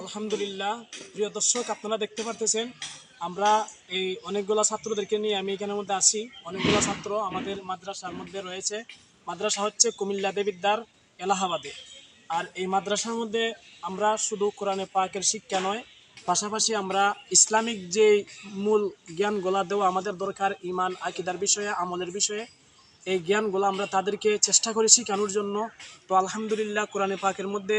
আলহামদুলিল্লাহ। প্রিয় দর্শক, আপনারা দেখতে পারতেছেন, আমরা এই অনেকগুলো ছাত্রদেরকে নিয়ে আমি এখানের মধ্যে আসি অনেকগুলো ছাত্র আমাদের মাদ্রাসার মধ্যে রয়েছে। মাদ্রাসা হচ্ছে কুমিল্লা দেবিদ্দার এলাহাবাদে। আর এই মাদ্রাসার মধ্যে আমরা শুধু কোরআনে পাকের শিক্ষা নয়, পাশাপাশি আমরা ইসলামিক যে মূল জ্ঞানগুলা দেওয়া আমাদের দরকার ইমান আকিদার বিষয়ে, আমলের বিষয়ে, এই জ্ঞানগুলো আমরা তাদেরকে চেষ্টা করি শেখানোর জন্য। তো আলহামদুলিল্লাহ, কোরআনে পাকের মধ্যে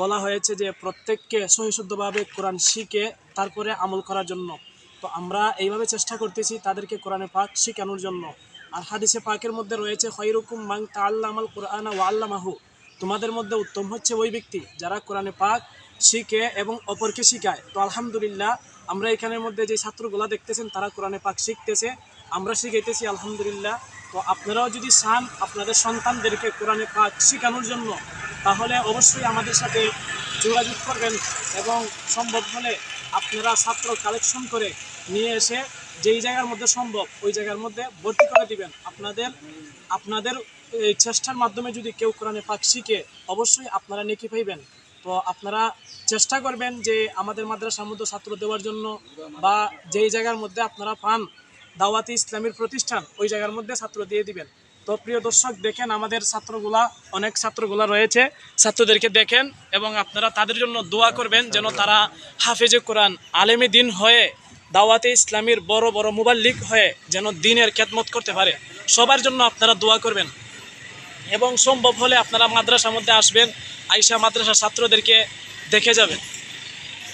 বলা হয়েছে যে প্রত্যেককে সহিশুদ্ধভাবে কোরআন শিখে তারপরে আমল করার জন্য। তো আমরা এইভাবে চেষ্টা করতেছি তাদেরকে কোরআনে পাক শিখানোর জন্য। আর হাদিসে পাকের মধ্যে রয়েছে, খৈরুকুম মাং তাল্লামাল কোরআন ওয়া আল্লামাহু। তোমাদের মধ্যে উত্তম হচ্ছে ওই ব্যক্তি যারা কোরআনে পাক শিখে এবং অপরকে শিখায়। তো আলহামদুলিল্লাহ, আমরা এখানের মধ্যে যে ছাত্রগুলা দেখতেছেন, তারা কোরআনে পাক শিখতেছে, আমরা শিখাইতেছি আলহামদুলিল্লাহ। তো আপনারাও যদি চান, আপনাদের সন্তানদেরকে কোরআনে পাক শেখানোর জন্য তাহলে অবশ্যই আমাদের সাথে যোগাযোগ করবেন এবং সম্ভব হলে আপনারা ছাত্র কালেকশন করে নিয়ে এসে যেই জায়গার মধ্যে সম্ভব ওই জায়গার মধ্যে ভর্তি করে দিবেন। আপনাদের আপনাদের এই চেষ্টার মাধ্যমে যদি কেউ কোরআনে পাক শিখে, অবশ্যই আপনারা নেকি পাইবেন। তো আপনারা চেষ্টা করবেন যে আমাদের মাদ্রাসার মধ্যে ছাত্র দেওয়ার জন্য বা যেই জায়গার মধ্যে আপনারা পান, দাওয়াতি ইসলামের প্রতিষ্ঠান, ওই জায়গার মধ্যে ছাত্র দিয়ে দিবেন। তো প্রিয় দর্শক, দেখেন আমাদের ছাত্রগুলা, অনেক ছাত্রগুলা রয়েছে। ছাত্রদেরকে দেখেন এবং আপনারা তাদের জন্য দোয়া করবেন যেন তারা হাফেজে কোরআন, আলেমে দিন হয়ে, দাওয়াতে ইসলামের বড় বড় মুবাল্লিক হয়ে যেন দিনের খেদমত করতে পারে। সবার জন্য আপনারা দোয়া করবেন। এবং সম্ভব হলে আপনারা মাদ্রাসার মধ্যে আসবেন, আইসা মাদ্রাসা ছাত্রদেরকে দেখে যাবেন।